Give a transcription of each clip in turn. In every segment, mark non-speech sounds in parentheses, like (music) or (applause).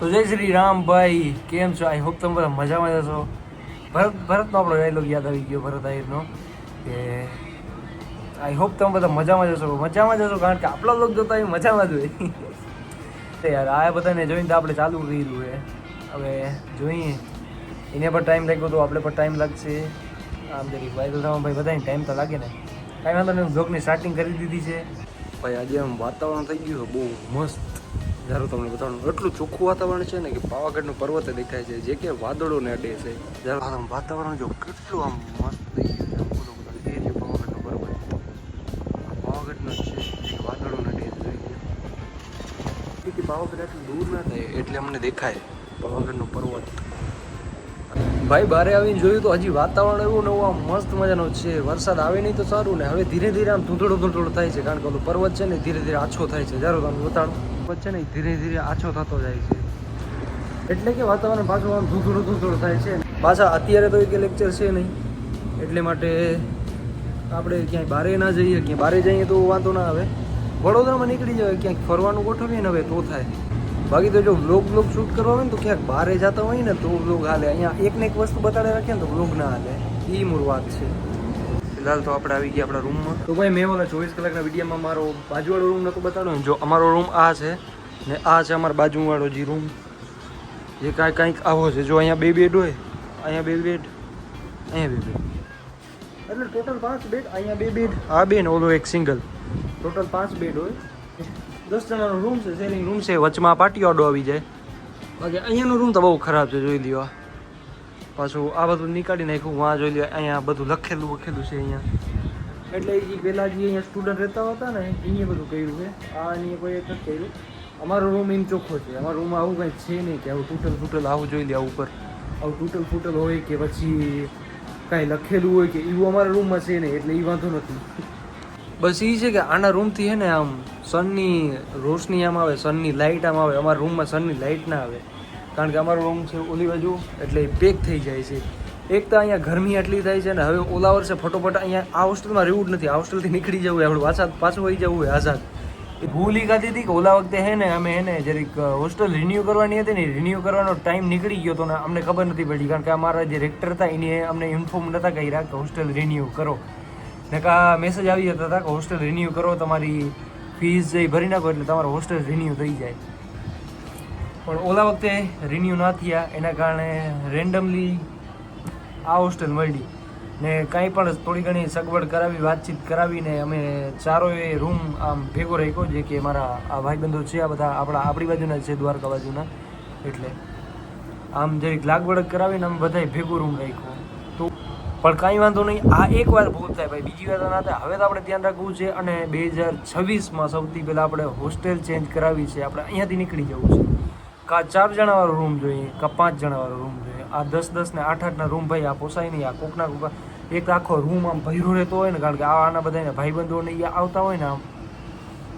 તો જય શ્રી રામ ભાઈ, કેમ છો? આઈ હોપ તમે બધા મજામાં જશો ભરત, ભરતનો આપણો ડાયલોગ યાદ આવી ગયો ભરત આહિરનો, કે આઈ હોપ તમે બધા મજામાં જશો મજામાં જશો કારણ કે આપણા લોક જોતા એ મજામાં જ હોય. તો યાર, આ બધાને જોઈને તો આપણે ચાલુ કર્યું છે. હવે જોઈએ. એને પણ ટાઈમ લાગ્યો તો આપણે પણ ટાઈમ લાગશે. આમ જરી ભાઈ તો ભાઈ બધાને ટાઈમ તો લાગે ને. કાંઈ વાંધો નહીં બ્લોગની સ્ટાર્ટિંગ કરી દીધી છે. ભાઈ, આજે આમ વાતાવરણ થઈ ગયું બહુ મસ્ત. જ્યારે તમને બતાવવાનું એટલું ચોખ્ખું વાતાવરણ છે ને કે પાવાગઢનું પર્વત દેખાય છે જે કે વાદળોને અડે છે. આમ વાતાવરણ જો કેટલું આમ મસ્ત થઈ ગયું છે એ પાવાગઢનું પર્વત. પાવાગઢનો છે જે કે વાદળોને અડે છે પાવાગઢ એટલું દૂર ના થાય એટલે અમને દેખાય. પાવાગઢનું પર્વત. ભાઈ બારે આવીને જોયું તો હજી વાતાવરણ એવું નવું આમ મસ્ત મજાનું છે. વરસાદ આવે નહીં તો સારું ને હવે ધીરે ધીરે આમ ધૂંધળો ધૂંધળો થાય છે. કારણ કે ઓલું પર્વત છે ને ધીરે ધીરે આછો થાય છે. જ્યારે તમે બતાડો પર્વત છે ને ધીરે ધીરે આછો થતો જાય છે. એટલે કે વાતાવરણ પાછું આમ ધૂંધળું ધૂંધળું થાય છે. પાછા અત્યારે તો એક લેક્ચર છે નહીં. એટલે માટે આપણે ક્યાંય બારે ના જઈએ, ક્યાંય બારે જઈએ તો વાંધો ના આવે. વડોદરામાં નીકળી જાય ક્યાંક ફરવાનું ગોઠવીએ ને હવે તો થાય. બાકી તો જો વ્લોગ વ્લોગ શૂટ કરવા હોય ને તો ક્યાંક બહારે જતા હોય ને તો વ્લોગ હાલે. અહીંયા એક ને એક વસ્તુ બતાડે રાખીએ ને તો વ્લોગ ના હાલે. એ મૂળ વાત છે. ફિલહાલ તો આપણે આવી ગયા આપણા રૂમમાં તો ભાઈ મેં ઓલા ચોવીસ કલાકના વિડીયોમાં મારો બાજુવાળો રૂમ નતો બતાડ્યો જો અમારો રૂમ આ છે ને આ છે અમારો બાજુવાળો જે રૂમ જે કાંઈ કાંઈક આવો છે. જો અહીંયા બે બેડ હોય, અહીંયા બે બેડ અહીંયા બે બેડ એટલે ટોટલ પાંચ બેડ અહીંયા બે બેડ આ બે ને ઓલો એક સિંગલ ટોટલ પાંચ બેડ હોય. દસ જણાનો રૂમ છે શેરિંગ રૂમ છે વચમાં પાટીઓ આડો આવી જાય. બાકી અહીંયાનો રૂમ તો બહુ ખરાબ છે જોઈ લ્યો. પાછું આ બધું નીકાળી નાખ્યું વાં જોઈ લ્યો અહીંયા બધું લખેલું લખેલું છે અહીંયા. એટલે એ પહેલાં જે અહીંયા સ્ટુડન્ટ રહેતા હતા ને એને બધું કર્યું છે. આ અહીંયા કોઈ એક નથી કર્યું. અમારો રૂમ એમ ચોખ્ખો છે. અમારા રૂમમાં આવું કંઈ છે નહીં કે આવું તૂટલ ફૂટલ આવું જોઈ લે ઉપર. આવું તૂટલ ફૂટલ હોય કે પછી કાંઈ લખેલું હોય કે એવું અમારા રૂમમાં છે નહીં એટલે એ વાંધો નથી. બસ એ છે કે આના રૂમથી છે ને આમ સનની રોશની આમ આવે સનની લાઇટ આમ આવે, અમારા રૂમમાં સનની લાઇટ ના આવે. કારણ કે અમારો રૂમ છે ઓલી બાજુ, એટલે પેક થઈ જાય છે. એક તો અહીંયા ગરમી આટલી થાય છે ને હવે ઓલા વર્ષે ફટોફટ અહીંયા આ હોસ્ટેલમાં રહેવું જ નથી. આ હોસ્ટેલથી નીકળી જવું આપણે પાછા પાછું વહી જવું હોય, આઝાદ. ભૂલ ઈ હતી કે ઓલા વખતે હે ને અમે હે ને જરીક હોસ્ટેલ રિન્યૂ કરવાની હતી ને રિન્યૂ કરવાનો ટાઈમ નીકળી ગયો તો ને અમને ખબર નથી પડી. કારણ કે અમારા જે રેક્ટર હતા, એની અમને ઇન્ફોર્મ નતા રહ્યા કે હોસ્ટેલ રિન્યૂ કરો. ને કા મેસેજ આવી જતા હતા કે હોસ્ટેલ રિન્યૂ કરો, તમારી ફીસ જે ભરી નાખો એટલે તમારો હોસ્ટેલ રિન્યૂ થઈ જાય. પણ ઓલા વખતે રિન્યૂ ના થયા, એના કારણે રેન્ડમલી આ હોસ્ટેલ મળી. ને કાંઈ પણ થોડી ઘણી સગવડ કરાવી, વાતચીત કરાવીને અમે ચારો એ રૂમ આમ ભેગો રાખ્યો, જે કે મારા આ ભાઈબંધો છે, આ બધા આપણા, આપણી બાજુના છે, દ્વારકા બાજુના. એટલે આમ જરીક લાગવડક કરાવીને અમે બધાએ ભેગો રૂમ રાખ્યો. પણ કાંઈ વાંધો નહીં, આ એક વાર ભૂલ થાય ભાઈ, બીજી વાર ના થાય. હવે તો આપણે ધ્યાન રાખવું છે અને બે હજાર છવ્વીસમાં સૌથી પહેલાં આપણે હોસ્ટેલ ચેન્જ કરાવી છે. આપણે અહીંયાથી નીકળી જવું છે. કાં ચાર જણાવાળો રૂમ જોઈએ, કાં પાંચ જણાવાળો રૂમ જોઈએ. આ દસ દસ ને આઠ આઠના રૂમ ભાઈ, આ પોસાય નહીં, આ કોકના કોક એક આખો રૂમ આમ ભર્યો રહેતો હોય ને, કારણ કે આના બધાને ભાઈબંધોને એ આવતા હોય ને આમ.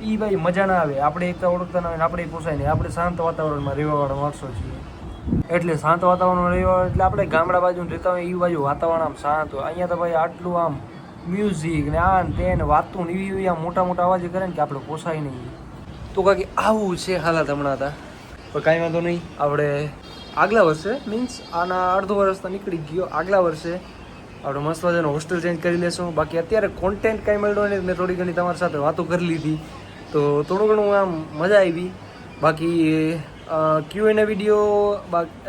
એ ભાઈ મજા ના આવે. આપણે એકતા ઓળખતા ના હોય ને, આપણે પોસાય નહીં. આપણે શાંત વાતાવરણમાં રહેવાવાળા માણસો છીએ. એટલે શાંત વાતાવરણ રહ્યું એટલે આપણે ગામડા બાજુ રહેતા હોય એ બાજુ વાતાવરણ આમ શાંત હોય. અહીંયા તો ભાઈ આટલું આમ મ્યુઝિક ને આ ને તે ને વાતું ને એવી આમ મોટા મોટા અવાજ કરે ને કે આપણે પોસાય નહીં. તો કાકી, આવું છે હાલત હમણાં હતા પણ કાંઈ વાંધો નહીં, આપણે આગલા વર્ષે મીન્સ આના અડધો વર્ષ તો નીકળી ગયો, આગલા વર્ષે આપણે મસ્ત મજાનો હોસ્ટેલ ચેન્જ કરી લેશું. બાકી અત્યારે કોન્ટેન્ટ કાંઈ મળ્યો નહીં, મેં થોડી ઘણી તમારી સાથે વાતો કરી લીધી. તો થોડું ઘણું આમ મજા આવી. બાકી ક્યુ એના વીડિયો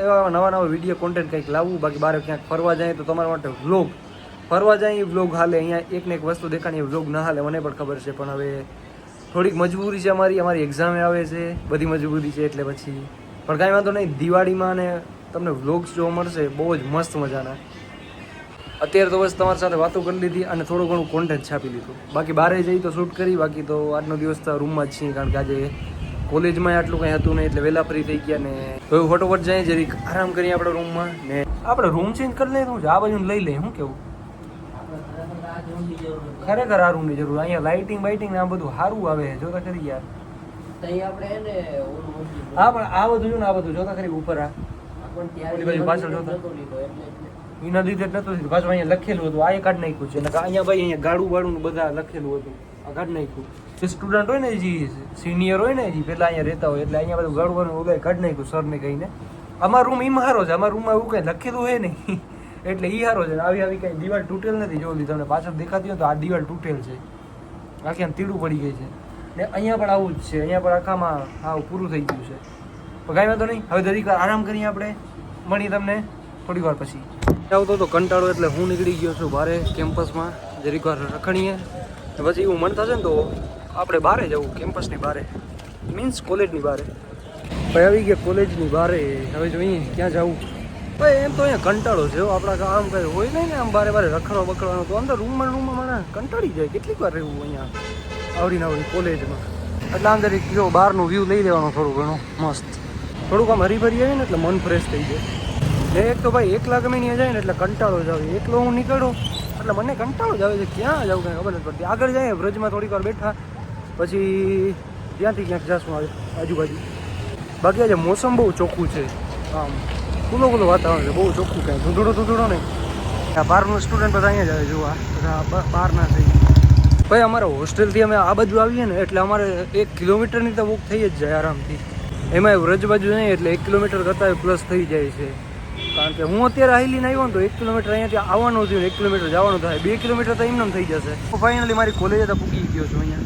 એવા નવા નવા વીડિયો કોન્ટેન્ટ કંઈક લાવવું, બાકી બહાર ક્યાંક ફરવા જાય તો તમારા માટે વ્લોગ ફરવા જાય એ વ્લોગ હાલે, અહીંયા એક ને એક વસ્તુ દેખાણી એ વ્લોગ ના હાલે, મને પણ ખબર છે, પણ હવે થોડીક મજબૂરી છે અમારી અમારી એક્ઝામે આવે છે, બધી મજબૂરી છે એટલે પછી. પણ કાંઈ વાંધો નહીં, દિવાળીમાં ને તમને વ્લોગ્સ જોવા મળશે, બહુ જ મસ્ત મજાના. અત્યારે તો બસ તમારી સાથે વાતો કરી લીધી અને થોડું ઘણું કોન્ટેન્ટ છાપી લીધું. બાકી બહાર જઈ તો શૂટ કરી, બાકી તો આજનો દિવસ તો રૂમમાં જ છીએ, કારણ કે આજે કોલેજમાં આટલું કંઈ હતું નહીં એટલે વહેલા ફ્રી થઈ ગયા ને હવે ફટોફટ જાય જરીક આરામ કરીએ આપણા રૂમમાં ને આપણે રૂમ ચેન્જ કરી લઈએ શું આ બાજુ લઈ લઈએ શું કેવું? ખરેખર આ રૂમની જરૂર અહીંયા લાઇટિંગ બાઇટિંગ ને આ બધું સારું આવે છે જોતા ખરી યાર. હા પણ આ બધું જો ને આ બધું જોતા ખરી ઉપર આ. બાજુ પાછળ જોતા. એના લીધે જ નતું પાછું અહીંયા લખેલું હતું આ કાઢ નાખ્યું છે નકર અહીંયા ભાઈ અહીંયા ગાડું વાળું બધા લખેલું હતું આ કાઢ નાખ્યું. જે સ્ટુડન્ટ હોય ને, જે સિનિયર હોય ને, જે પહેલાં અહીંયા રહેતા હોય, એટલે અહીંયા બધું ગળવાનું ઓલે કાઢ નાખ્યું સરને કહીને. અમારો રૂમ એમાં સારો છે. અમારા રૂમમાં એવું કંઈ લખેલું હોય નહીં. (laughs) એટલે એ સારો છે. આવી આવી કંઈ દિવાલ તૂટેલ નથી. જો તમને પાછળ દેખાતી હોય તો આ દિવાલ તૂટેલ છે. આખી આમ તીડું પડી ગઈ છે. ને અહીંયા પણ આવું જ છે. અહીંયા પણ આખામાં હા પૂરું થઈ ગયું છે. કાંઈ વાંધો નહીં. હવે દરેક વાર આરામ કરીએ આપણે. મળીએ તમને થોડી વાર પછી. આવતો તો કંટાળો એટલે હું નીકળી ગયો છું બારે કેમ્પસમાં જરીક વાર રખણીએ પછી એવું મન થશે ને તો આપણે બારે જવું કેમ્પસની બારે. મીન્સ કોલેજની બારે. ભાઈ, આવી ગયા કોલેજની બારે. હવે જોઈએ, ક્યાં જવું? ભાઈ, એમ તો અહીંયા કંટાળો છે આપણા આમ કંઈ હોય નહીં ને આમ બારે બારે રખડવા બકડવાનો તો અંદર રૂમમાં રૂમમાં મને કંટાળી જાય. કેટલીક વાર રહેવું અહીંયા આવડીને આવડી કોલેજમાં એટલે અંદર એક જો બહારનું વ્યૂ લઈ લેવાનું થોડું ઘણું. મસ્ત. થોડુંક આમ હરીભરી આવે ને એટલે મન ફ્રેશ થઈ જાય. એક તો ભાઈ, એકલા ગમે ત્યાં જાય ને એટલે કંટાળો જ આવે. એકલો હું નીકળું, એટલે મને કંટાળો જ આવે છે. ક્યાં જવું કંઈ ખબર નથી પડતી. આગળ જાય બ્રજમાં થોડીક વાર બેઠા. પછી ત્યાંથી ક્યાંક જશું આજુબાજુ. બાકી આજે મોસમ બહુ ચોખ્ખું છે. આમ, ખુલ્લો ખુલ્લો વાતાવરણ છે, બહુ ચોખ્ખું કાંઈ. ધૂંધળો ધૂંધળો નહીં. આ બહારનું સ્ટુડન્ટ બધા અહીંયા જ આવે જોવા બધા બહારના થઈ ભાઈ, અમારા હોસ્ટેલથી અમે આ બાજુ આવીએ ને, એટલે અમારે એક કિલોમીટરની તો વોક થઈ જ જાય આરામથી. એમાં વ્રજ બાજુ નહીં, એટલે એક કિલોમીટર કરતાં પ્લસ થઈ જાય છે. કારણ કે હું અત્યારે હાઈલીને આવ્યો તો એક કિલોમીટર અહીંયાથી આવવાનું થયું, એક કિલોમીટર જવાનું થાય. બે કિલોમીટર તો એમને થઈ જશે. ફાઇનલી મારી કોલેજે તો પૂકી ગયો છું અહીંયા.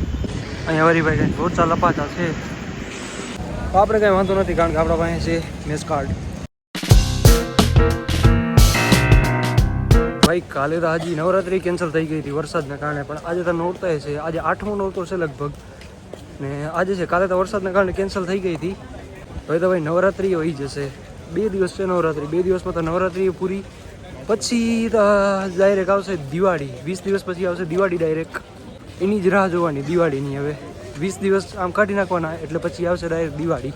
અહીંયા હરીભાઈ કંઈ રોચા લપાતા છે. તો આપણે કંઈ વાંધો નથી, કારણ કે આપણા પાસે છે મેસ કાર્ડ. ભાઈ, કાલે તો હજી નવરાત્રી કેન્સલ થઈ ગઈ હતી વરસાદના કારણે, પણ આજે તો નોરતા છે. આજે આઠમો નોરતો છે લગભગ. ને આજે છે, કાલે તો વરસાદના કારણે કેન્સલ થઈ ગઈ હતી. હવે તો ભાઈ નવરાત્રી હોઈ જશે. બે દિવસ છે નવરાત્રી. બે દિવસમાં તો નવરાત્રી પૂરી. પછી તો ડાયરેક્ટ આવશે દિવાળી. વીસ દિવસ પછી આવશે દિવાળી ડાયરેક્ટ એની જ રાહ જોવાની, દિવાળીની હવે. વીસ દિવસ આમ કાઢી નાખવાના, એટલે પછી આવશે ડાયરેક્ટ દિવાળી.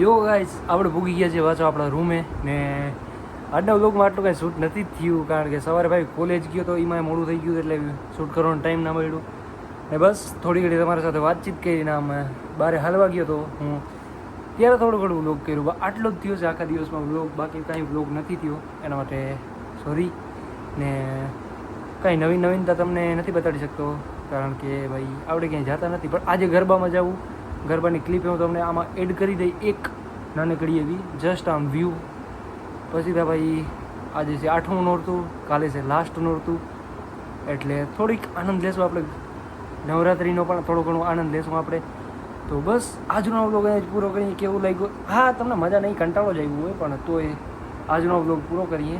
યો ગાઈસ આપણે ભૂગી ગયા છે પાછો આપણા રૂમે ને આજના વ્લોગમાં આટલું કાંઈ શૂટ નથી થયું, કારણ કે સવારે ભાઈ કોલેજ ગયો તો એમાં મોડું થઈ ગયું એટલે શૂટ કરવાનો ટાઈમ ના મળ્યો. ને બસ, થોડી ઘડી તમારી સાથે વાતચીત કરીને આમ બારે હાલવા ગયો તો હું ત્યારે થોડું ઘણું વ્લોગ કર્યું. આટલો જ થયો છે આખા દિવસમાં વ્લોગ બાકી કાંઈ વ્લોગ નથી થયો, એના માટે સોરી ને કાંઈ નવીન નવીનતા તમને નથી બતાડી શકતો. કારણ કે ભાઈ આપણે ક્યાંય જતા નથી. પણ આજે ગરબામાં જવું, ગરબાની ક્લિપ હું તમને આમાં એડ કરી દઈ એક નાનકડી એવી જસ્ટ આમ વ્યૂ પછી તો ભાઈ આજે છે આઠમું નોરતું, કાલે છે લાસ્ટ નોરતું. એટલે થોડીક આનંદ લેશું આપણે. નવરાત્રિનો પણ થોડો ઘણો આનંદ લેશું આપણે. તો બસ, આજનો વ્લોગ અહીંયા જ પૂરો કરીએ. કેવું લાગ્યું? હા, તમને મજા નહીં, કંટાળો જ આવ્યું હોય, પણ તોય આજનો વ્લોગ પૂરો કરીએ.